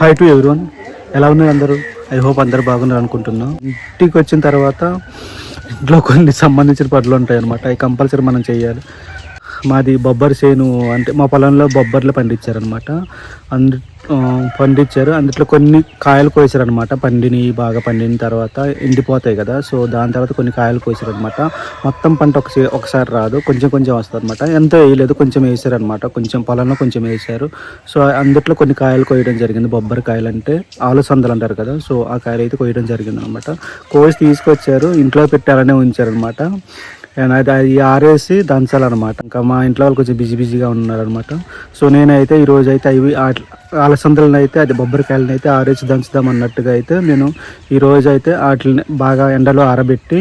Hi to everyone ఎలా ఉన్నారు అందరూ? ఐ హోప్ అందరు బాగున్నారు అనుకుంటున్నాం. ఇంటికి వచ్చిన తర్వాత ఇంట్లో కొన్ని సంబంధించిన పనులు ఉంటాయి అనమాట అవి కంపల్సరీ మనం చేయాలి. మాది బొబ్బరి చేను అంటే మా పొలంలో బొబ్బర్లు పండించారనమాట అందు పండించారు. అందులో కొన్ని కాయలు కోసారనమాట పండిని బాగా పండిన తర్వాత ఎండిపోతాయి కదా. సో దాని తర్వాత కొన్ని కాయలు కోసారనమాట మొత్తం పంట ఒకసారి ఒకసారి రాదు. కొంచెం కొంచెం వస్తుంది అనమాట ఎంత వేయలేదు కొంచెం వేసారనమాట కొంచెం పొలంలో కొంచెం వేసారు. సో అందుట్లో కొన్ని కాయలు కోయడం జరిగింది. బొబ్బరి కాయలు అంటే ఆలుసందలు అంటారు కదా. సో ఆ కాయలు అయితే కోయడం జరిగింది అనమాట కోసి తీసుకొచ్చారు. ఇంట్లో పెట్టాలనే ఉంచారనమాట అది అది ఆరేసి దంచాలన్నమాట. ఇంకా మా ఇంట్లో వాళ్ళు కొంచెం బిజీ బిజీగా ఉన్నారనమాట సో నేనైతే ఈరోజు అయితే అవి అలసందలను అయితే అది బొబ్బరికాయలను అయితే ఆరేసి దంచుదాం అన్నట్టుగా అయితే నేను ఈరోజు అయితే వాటిని బాగా ఎండలో ఆరబెట్టి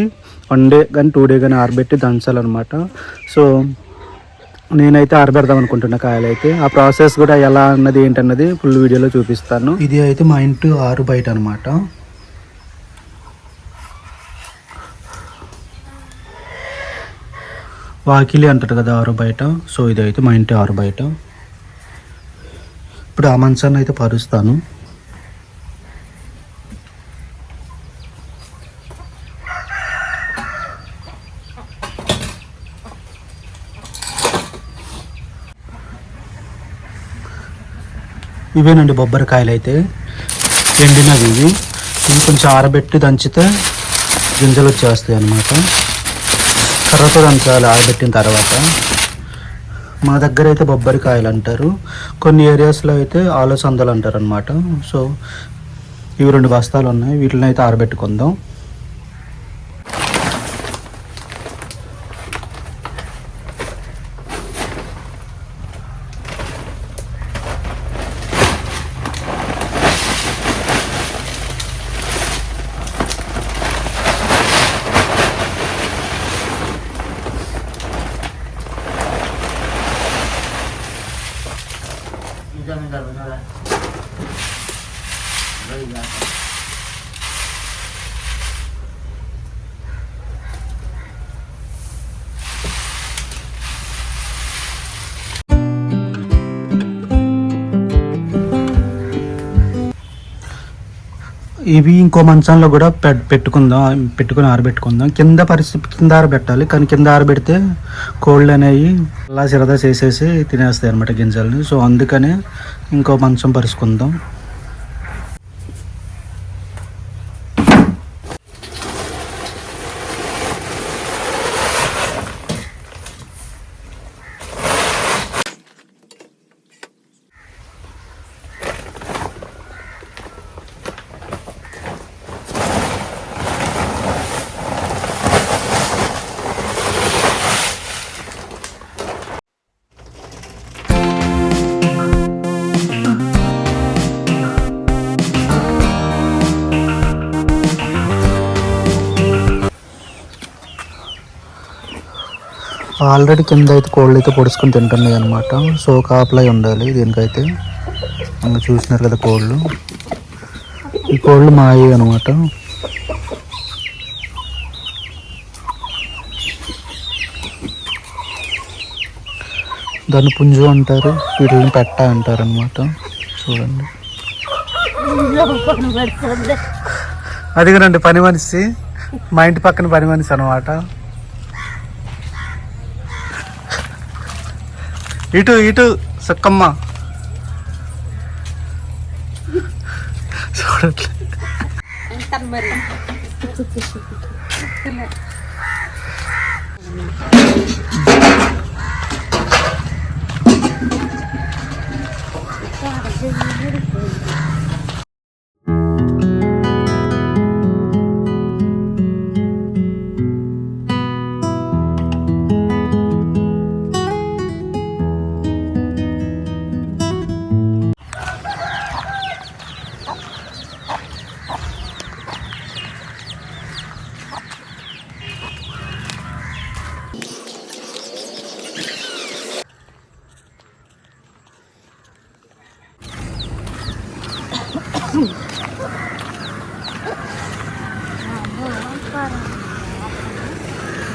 వన్ డే కానీ టూ డే కానీ ఆరబెట్టి దంచాలన్నమాట. సో నేనైతే ఆరబెడదాం అనుకుంటున్నా కాయలు అయితే ఆ ప్రాసెస్ కూడా ఎలా అన్నది ఏంటన్నది ఫుల్ వీడియోలో చూపిస్తాను. ఇది అయితే మా ఇంటి ఆరు బయట అనమాట వాకిలి అంటారు కదా ఆరు బయట. సో ఇదైతే మా ఇంటి ఆరు బయట. ఇప్పుడు ఆ మంచాన్ని అయితే పరుస్తాను. ఇవేనండి బొబ్బరికాయలు అయితే ఎండినవి ఇవి ఇవి కొంచెం ఆరబెట్టి దంచితే గింజలు వచ్చేస్తాయి అన్నమాట తర్వాత దంచాలి ఆరబెట్టిన తర్వాత మా దగ్గర అయితే బొబ్బరికాయలు అంటారు. కొన్ని ఏరియాస్లో అయితే ఆలసందలు అంటారు అనమాట సో ఇవి రెండు బస్తాలు ఉన్నాయి. వీటిని అయితే ఆరబెట్టుకుందాం. જમીદાર બધા લઈ ગયા ఇవి ఇంకో మంచంలో కూడా పెట్టుకుందాం పెట్టుకుని ఆరబెట్టుకుందాం. కింద పరిస్థితి కింద ఆరబెట్టాలి. కానీ కింద ఆరబెడితే కోళ్ళు అనేవి అలా సిరదా చేసేసి తినేస్తాయి అనమాట గింజల్ని. సో అందుకనే ఇంకో మంచం పరుచుకుందాం. ఆల్రెడీ కింద అయితే కోళ్ళు అయితే పొడుచుకొని తింటున్నాయి అనమాట సో కాపలై ఉండాలి దీనికైతే. ఇంకా చూసినారు కదా కోళ్ళు. ఈ కోళ్ళు మాయి అనమాట దాన్ని పుంజు అంటారు వీటిని పెట్ట అంటారు అనమాట చూడండి అదిగోనండి పని మనిషి. మా ఇంటి పక్కన పని మనిషి అనమాట ఇటు ఇటు సుక్కమ్మ చూడట్లే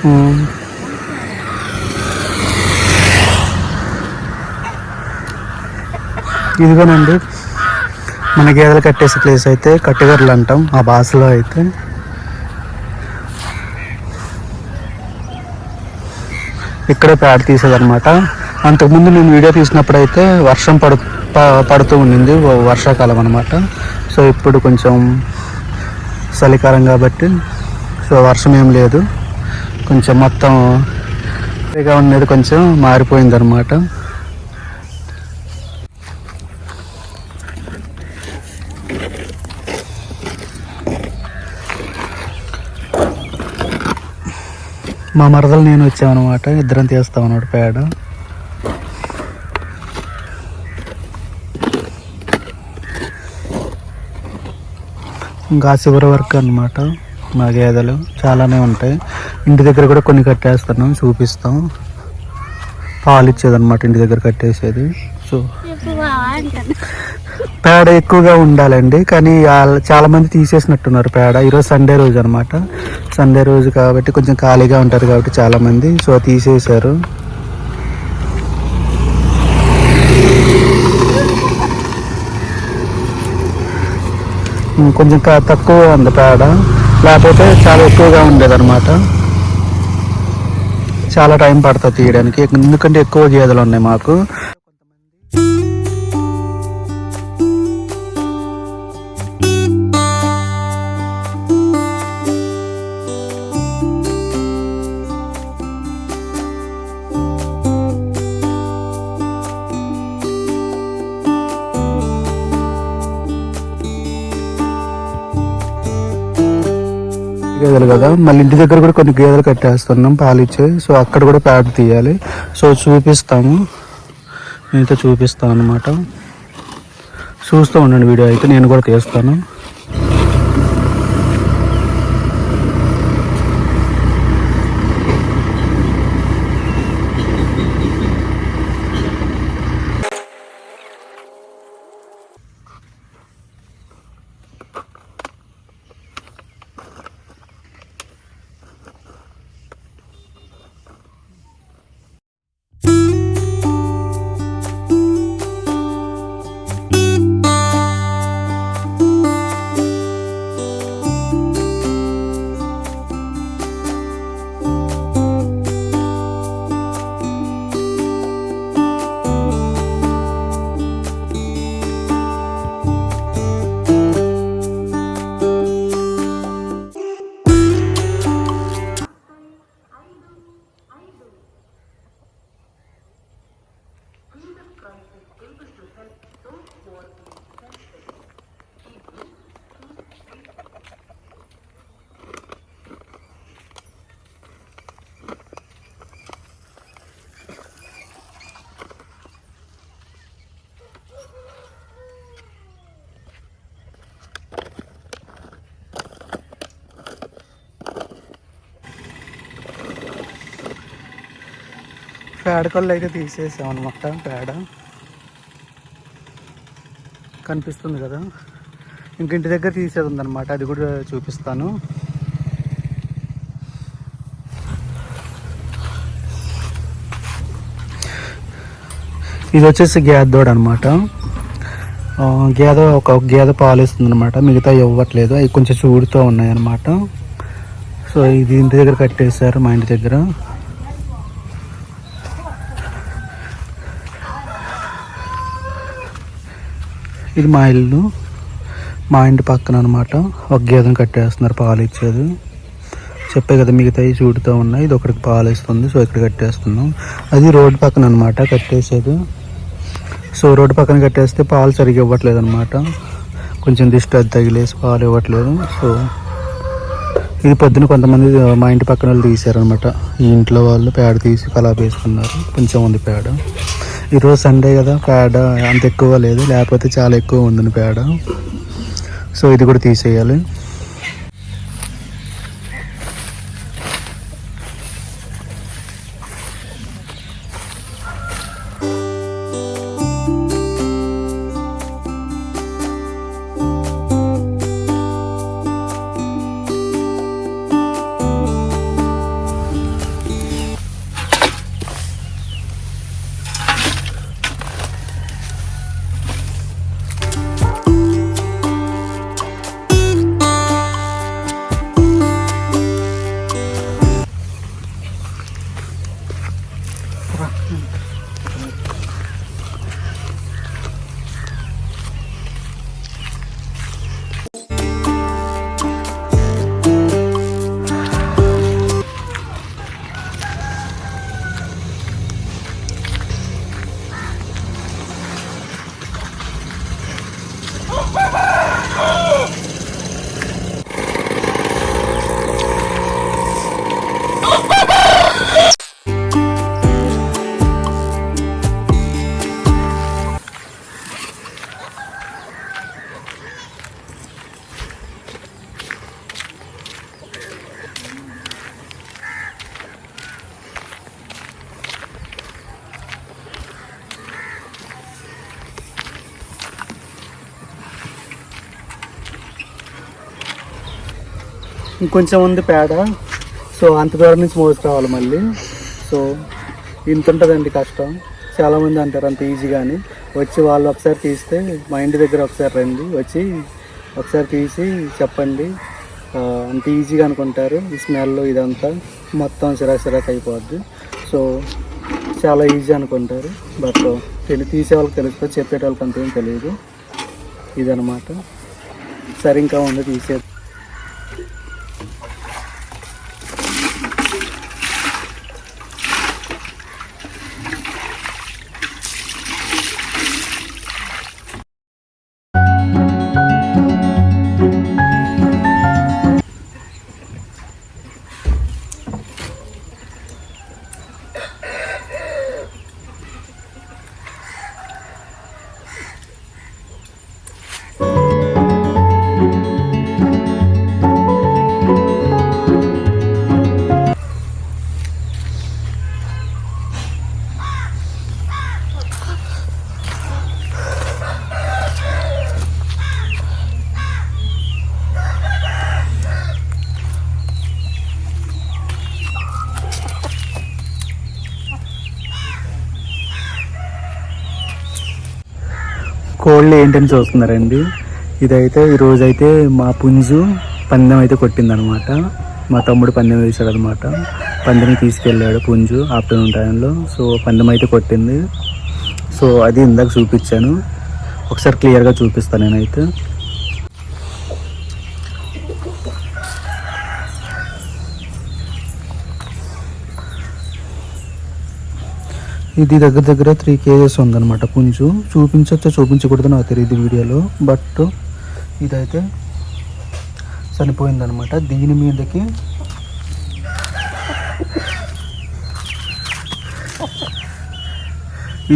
ఇదిగోనండి. మన గేదెలు కట్టేసే ప్లేస్ అయితే కట్టెగర్లు అంటాం. ఆ భాషలో అయితే. ఇక్కడే పేడ తీసేదన్నమాట. అంతకుముందు నేను వీడియో తీసినప్పుడు అయితే వర్షం పడు ప- పడుతూ ఉండింది. వర్షాకాలం అనమాట సో ఇప్పుడు కొంచెం చలికాలం కాబట్టి సో వర్షం ఏం లేదు. కొంచెం మొత్తం ఫ్రీగా ఉండేది కొంచెం మారిపోయింది అనమాట మా మరదలు నేను వచ్చామన్నమాట. ఇద్దరం తీస్తాం అన్నమాట పేడ. ఇంకా చివరి వరకు అనమాట మా గేదెలు చాలానే ఉంటాయి. ఇంటి దగ్గర కూడా కొన్ని కట్టేస్తున్నాం చూపిస్తాం. పాలు ఇచ్చేదన్నమాట ఇంటి దగ్గర కట్టేసేది. సో పేడ ఎక్కువగా ఉండాలండి కానీ చాలా మంది తీసేసినట్టున్నారు పేడ. ఈరోజు సండే రోజు అనమాట సండే రోజు కాబట్టి కొంచెం ఖాళీగా ఉంటారు కాబట్టి చాలా మంది సో తీసేశారు. కొంచెం తక్కువ ఉంది పేడ. లేకపోతే చాలా ఎక్కువగా ఉండేది అనమాట చాలా టైం పడుతుంది తీయడానికి. ఎందుకంటే ఎక్కువ గేదెలు ఉన్నాయి మాకు. గేదెలు కదా. మళ్ళీ ఇంటి దగ్గర కూడా కొన్ని గేదెలు కట్టేస్తున్నాం పాలు ఇచ్చే సో అక్కడ కూడా ప్యాడ్ తీయాలి. సో చూపిస్తాము. నేనైతే చూపిస్తాను అనమాట చూస్తూ ఉండండి వీడియో అయితే. నేను కూడా తీస్తాను. పేడ కళ్ళు అయితే తీసేసాం అనమాట పేడ కనిపిస్తుంది కదా. ఇంక ఇంటి దగ్గర తీసేది ఉందన్నమాట. అది కూడా చూపిస్తాను. ఇది వచ్చేసి గేదె అనమాట గేదె ఒక గేదె పాలు ఇస్తుంది అనమాట మిగతా ఇవ్వట్లేదు. అవి కొంచెం చూడుతూ ఉన్నాయన్నమాట. సో ఇది ఇంటి దగ్గర కట్టేశారు మా ఇంటి దగ్గర. ఇది మా ఇల్లు. మా ఇంటి పక్కన అనమాట ఒక గేదెను కట్టేస్తున్నారు పాలు ఇచ్చేది. చెప్పే కదా మిగతాయి చూడుతూ ఉన్నాయి ఇది ఒకటికి పాలు ఇస్తుంది సో ఇక్కడ కట్టేస్తున్నాం. అది రోడ్డు పక్కన అనమాట కట్టేసేది. సో రోడ్డు పక్కన కట్టేస్తే పాలు సరిగ్గా ఇవ్వట్లేదు అనమాట కొంచెం దిష్టి అది తగిలేసి పాలు ఇవ్వట్లేదు. సో ఇది పొద్దున కొంతమంది మా ఇంటి పక్కన వాళ్ళు తీసారనమాట ఈ ఇంట్లో వాళ్ళు పేడ తీసి కలాపేసుకున్నారు కొంచెం ఉంది పేడ. ఈరోజు సండే కదా పేడ అంత ఎక్కువ లేదు లేకపోతే చాలా ఎక్కువ ఉందని పేడ సో ఇది కూడా తీసేయాలి. ఇంకొంచెం ఉంది పేడ. సో అంత దూరం నుంచి మోసుకురావాలి మళ్ళీ. సో ఇంత ఉంటుందండి కష్టం. చాలామంది అంటారు అంత ఈజీగా అని వచ్చి వాళ్ళు ఒకసారి తీస్తే మా ఇంటి దగ్గర ఒకసారి రండి. వచ్చి ఒకసారి తీసి చెప్పండి. అంత ఈజీగా అనుకుంటారు. ఈ స్మెల్ ఇదంతా మొత్తం చిరాకు చిరాకు అయిపోద్ది. సో చాలా ఈజీ అనుకుంటారు. బట్ తెలి తీసే వాళ్ళకి తెలుస్తుంది చెప్పేటవాళ్ళకి అంతేం తెలియదు. ఇదనమాట సరే ఇంకా ఉంది తీసే కంటెంట్ చూస్తున్నారండి ఇదైతే ఈరోజు అయితే మా పుంజు పందెం అయితే కొట్టిందనమాట. మా తమ్ముడు పందెం వేశాడు అనమాట పందెం తీసుకెళ్ళాడు పుంజు ఆఫ్టర్నూన్ టైంలో. సో పందెం అయితే కొట్టింది. సో అది ఇందాక చూపించాను. ఒకసారి క్లియర్గా చూపిస్తాను నేనైతే. ఇది దగ్గర దగ్గర త్రీ కేజెస్ ఉందన్నమాట పుంజు చూపించచ్చో చూపించకూడదు నాకు తెలియదు వీడియోలో. బట్ ఇదైతే చనిపోయిందనమాట దీని మీదకి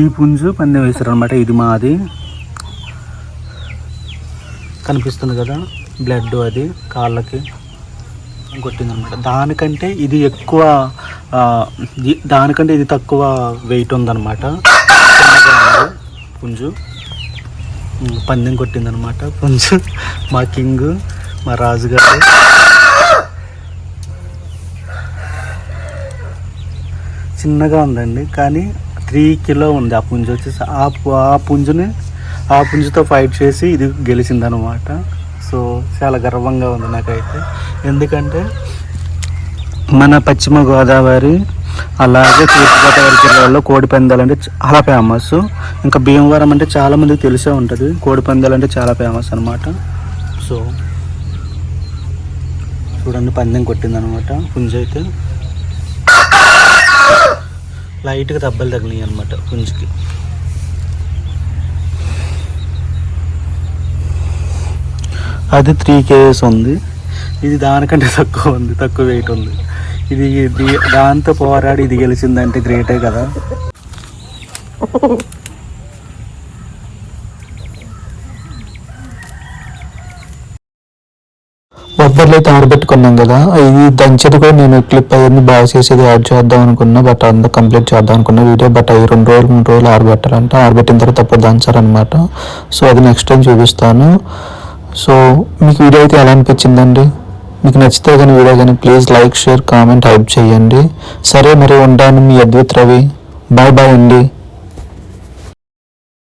ఈ పుంజు పందెం వేశారు అనమాట ఇది మాది. కనిపిస్తుంది కదా? బ్లడ్ అది కాళ్ళకి. కొట్టిందనమాట దానికంటే ఇది ఎక్కువ దానికంటే ఇది తక్కువ వెయిట్ ఉందన్నమాట. పుంజు. పందెం కొట్టిందనమాట పుంజు. మా కింగ్ మా రాజుగారు. చిన్నగా ఉందండి కానీ త్రీ కిలో ఉంది ఆ పుంజు వచ్చేసి. ఆ పు- ఆ పుంజుని ఆ పుంజుతో ఫైట్ చేసి ఇది గెలిచిందనమాట సో చాలా గర్వంగా ఉంది నాకైతే. ఎందుకంటే మన పశ్చిమ గోదావరి అలాగే తూర్పుగోదావరి జిల్లాలో కోడి పందాలు అంటే చాలా ఫేమస్ ఇంకా భీమవరం అంటే చాలా మందికి తెలిసే ఉంటుంది. కోడి పందాలు అంటే చాలా ఫేమస్ అనమాట సో చూడండి పందెం కొట్టింది అనమాట పుంజు అయితే. లైట్గా దెబ్బలు తగిలినాయి అనమాట పుంజుకి. అది త్రీ కేజెస్ ఉంది. ఇది దానికంటే తక్కువ ఉంది తక్కువ వెయిట్ ఉంది. ఇది దాంతో పోరాడి ఇది గెలిచిందంటే గ్రేటే కదా. బొబ్బర్లు అయితే ఆరబెట్టుకున్నాం కదా. ఇది దంచేది కూడా నేను క్లిప్ అవన్నీ బాగా చేసేది యాడ్ చేద్దాం అనుకున్నా బట్ అంతా కంప్లీట్ చేద్దాం అనుకున్నా వీడియో బట్ అవి రెండు రోజులు మూడు రోజులు ఆరబెట్టాలంట. ఆరబెట్టిన తర్వాత అప్పుడు దంచారనమాట సో అది నెక్స్ట్ టైం చూపిస్తాను. సో మీకు వీడియో అయితే ఎలా అనిపించిందండి? మీకు నచ్చితే కానీ వీడియో కానీ please like share comment help చేయండి. సరే మరి ఉంటాను మీ అద్భుత్ రవి. బాయ్ బాయ్ అండి.